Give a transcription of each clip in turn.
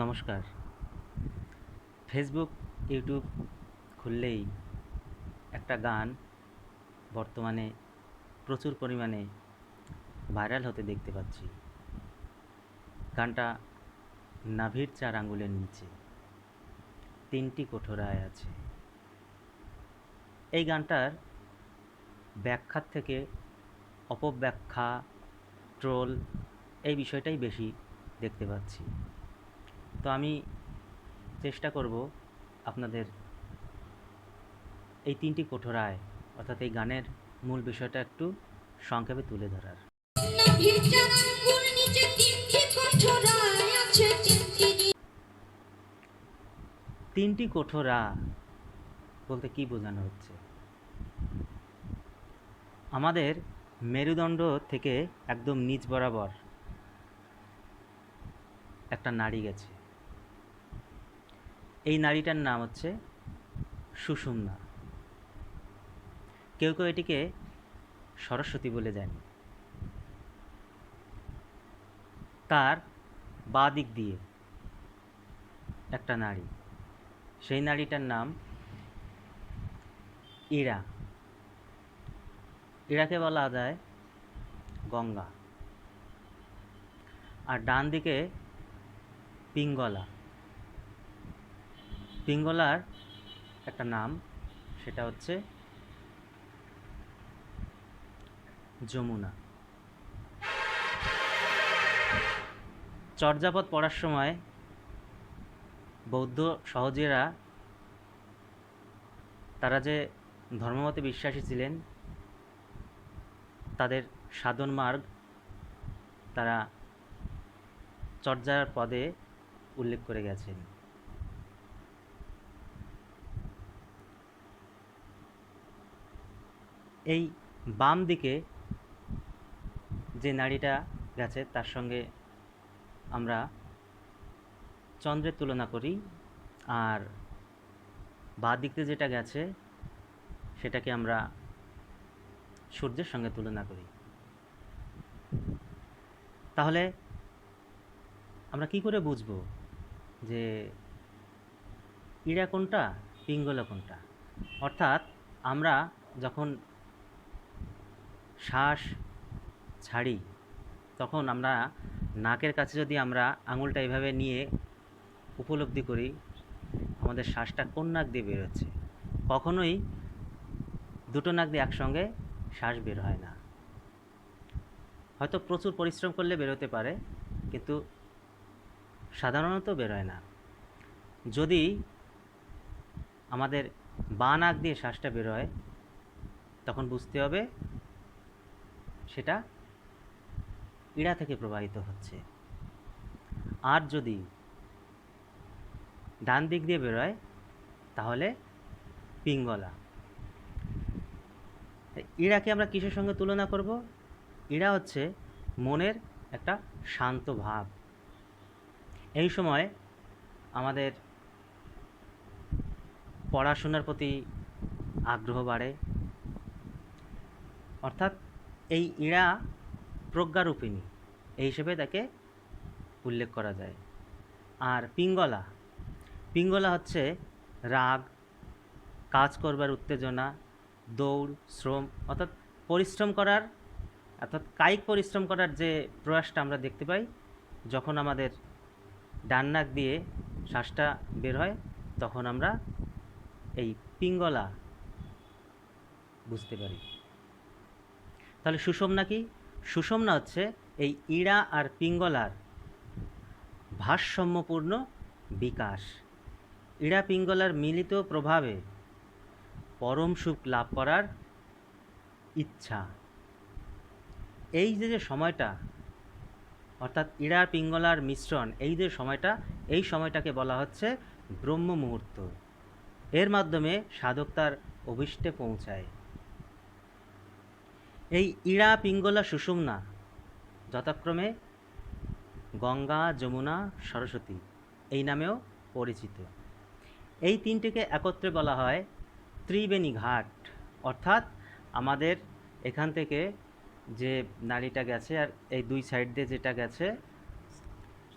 নমস্কার। Facebook YouTube খুললেই একটা গান বর্তমানে প্রচুর পরিমাণে ভাইরাল হতে দেখতে পাচ্ছি। গানটা নাভির চার আঙ্গুলের নিচে, তিনটি কঠোরায় আছে। এই গানটার ব্যাখ্যার থেকে অপব্যাখ্যা, ট্রোল এই বিষয়টাই বেশি দেখতে পাচ্ছি। তো আমি চেষ্টা করব আপনাদের এই তিনটি কঠোরায় অর্থাৎ এই গানের মূল বিষয়টা একটু সংক্ষেপে তুলে ধরার। তিনটি কঠোরা বলতে কি বোঝানো হচ্ছে? আমাদের মেরুদণ্ড থেকে একদম নিচ বরাবর একটা নাড়ি গেছে। এই নাড়িটার নাম হচ্ছে সুষুম্না। কেউ কেউ এটিকে সরস্বতী বলে দেন তার বাঁ দিক দিয়ে একটা নাড়ি। সেই নাড়িটার নাম ইরা। ইরাকে বলা যায় গঙ্গা। আর ডান দিকে পিঙ্গলা। পিঙ্গলার একটা নাম, সেটা হচ্ছে যমুনা। চর্যাপদ পড়ার সময় বৌদ্ধ সহজেরা তারা যে ধর্মমতে বিশ্বাসী ছিলেন তাদের সাধন মার্গ তারা চর্যার পদে উল্লেখ করে গেছেন। এই বাম দিকে যে নারীটা গেছে, তার সঙ্গে আমরা চন্দ্রের তুলনা করি আর বাঁ দিক দিয়ে যেটা গেছে, সেটাকে আমরা সূর্যের সঙ্গে তুলনা করি। তাহলে আমরা কি করে বুঝব যে ইড়া কোনটা, পিঙ্গলা কোনটা? অর্থাৎ আমরা যখন শ্বাস ছাড়ি, তখন আমরা নাকের কাছে যদি আমরা আঙুলটা এভাবে নিয়ে উপলব্ধি করি, আমাদের শ্বাসটা কোন নাক দিয়ে বেরোচ্ছে? কখনোই দুটো নাক দিয়ে একসঙ্গে শ্বাস বের হয় না। হয়তো প্রচুর পরিশ্রম করলে বেরোতে পারে, কিন্তু সাধারণত বেরোয় না। যদি আমাদের বাঁ নাক দিয়ে শ্বাসটা বেরোয়, তখন বুঝতে হবে সেটা ইড়া থেকে প্রবাহিত হচ্ছে। আর যদি ডান দিক দিয়ে বেরোয়, তাহলে পিঙ্গলা। ইড়াকে আমরা কিসের সঙ্গে তুলনা করব? ইড়া হচ্ছে মনের একটা শান্ত ভাব। এই সময় আমাদের পড়াশোনার প্রতি আগ্রহ বাড়ে। অর্থাৎ এই ইড়া প্রজ্ঞারূপিণী, এই হিসেবে তাকে উল্লেখ করা যায়। আর পিঙ্গলা পিঙ্গলা হচ্ছে রাগ, কাজ করবার উত্তেজনা দৌড়, শ্রম, অর্থাৎ পরিশ্রম করার, অর্থাৎ কায়িক পরিশ্রম করার যে প্রয়াসটা আমরা দেখতে পাই, যখন আমাদের ডান নাক দিয়ে শ্বাসটা বের হয়, তখন আমরা এই পিঙ্গলা বুঝতে পারি। তাহলে সুষমনা কি? সুষমনা হচ্ছে এই ইড়া আর পিঙ্গলার ভারসাম্যপূর্ণ বিকাশ। ইড়া পিঙ্গলার মিলিত প্রভাবে পরম সুখ লাভ করার ইচ্ছা। এই যে যে সময়টা, অর্থাৎ ইড়া পিঙ্গলার মিশ্রণ, এই যে সময়টা, এই সময়টাকে বলা হচ্ছে ব্রহ্ম মুহূর্ত। এর মাধ্যমে সাধক তার অভিষ্টে পৌঁছায়। এই ইড়া, পিঙ্গলা, সুষুম্না যথাক্রমে গঙ্গা, যমুনা, সরস্বতী, এই নামেও পরিচিত। এই তিনটিকে একত্রে বলা হয় ত্রিবেণী ঘাট। অর্থাৎ আমাদের এখান থেকে যে নালীটা গেছে আর এই দুই সাইড দিয়ে যেটা গেছে,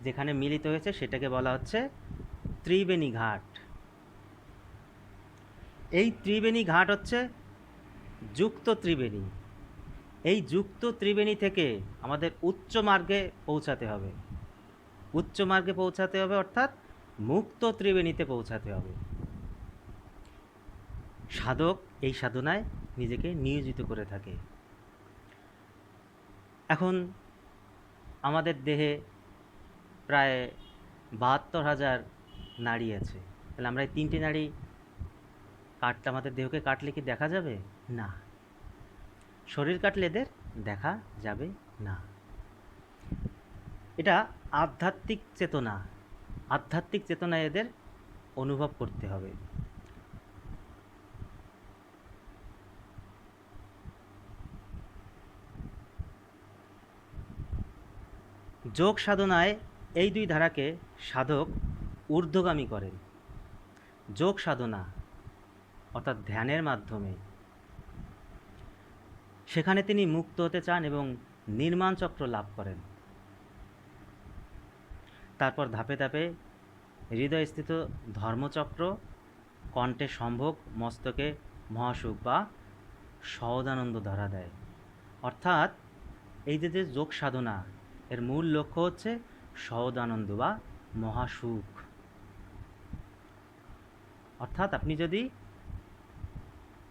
যেখানে মিলিত হয়েছে সেটাকে বলা হচ্ছে ত্রিবেণী ঘাট। এই ত্রিবেণী ঘাট হচ্ছে যুক্ত ত্রিবেণী। এই যুক্ত ত্রিবেণী থেকে আমাদের উচ্চ মার্গে পৌঁছাতে হবে। উচ্চ মার্গে পৌঁছাতে হবে অর্থাৎ মুক্ত ত্রিবেণীতে পৌঁছাতে হবে। সাধক এই সাধনায় নিজেকে নিয়োজিত করে থাকে। এখন আমাদের দেহে প্রায় বাহাত্তর হাজার নাড়ি আছে। তাহলে আমরা এই তিনটি নাড়ি কাটটা আমাদের দেহকে কাটলে কি দেখা যাবে? না। শরীর কাটলে এদের দেখা যাবে না। এটা আধ্যাত্মিক চেতনা। আধ্যাত্মিক চেতনা এদের অনুভব করতে হবে। যোগ সাধনায় এই দুই ধারাকে সাধক ঊর্ধ্বগামী করেন। যোগ সাধনা, অর্থাৎ ধ্যানের মাধ্যমে। সেখানে তিনি মুক্ত হতে চান এবং নির্মাণ চক্র লাভ করেন। তারপর ধাপে ধাপে হৃদয়স্থিত ধর্মচক্র, কণ্ঠে সম্ভোগ, মস্তকে মহাসুখ বা সহদানন্দ ধরা দেয়। অর্থাৎ এই যে যে যোগ সাধনা এর মূল লক্ষ্য হচ্ছে সহদানন্দ বা মহাসুখ। অর্থাৎ আপনি যদি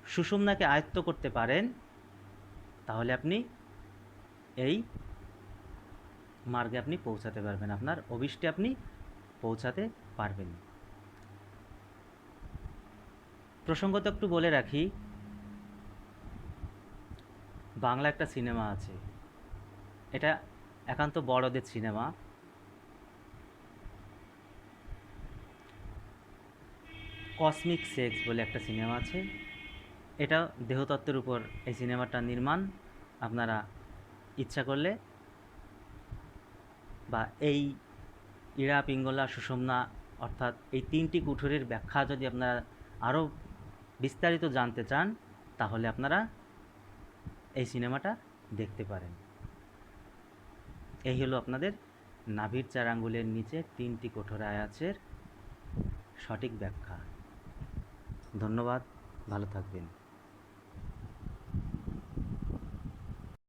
সুষুম্নাকে আয়ত্ত করতে পারেন, তাহলে আপনি এই মার্গে আপনি পৌঁছাতে পারবেন, আপনার অভিষ্টে আপনি পৌঁছাতে পারবেন। প্রসঙ্গত একটু বলে রাখি, বাংলা একটা সিনেমা আছে। এটা একান্ত বড়দের সিনেমা। কসমিক সেক্স বলে একটা সিনেমা আছে। এটা দেহতত্ত্বের উপর এই সিনেমাটা নির্মাণ। আপনারা ইচ্ছা করলে বা এই ইরা, পিঙ্গলা, সুষমনা অর্থাৎ এই তিনটি কুঠুরির ব্যাখ্যা যদি আপনারা আরও বিস্তারিত জানতে চান, তাহলে আপনারা এই সিনেমাটা দেখতে পারেন। এই হলো আপনাদের নাভির চার আঙ্গুলের নিচে তিনটি কঠোর আয়াছের সঠিক ব্যাখ্যা। ধন্যবাদ, ভালো থাকবেন।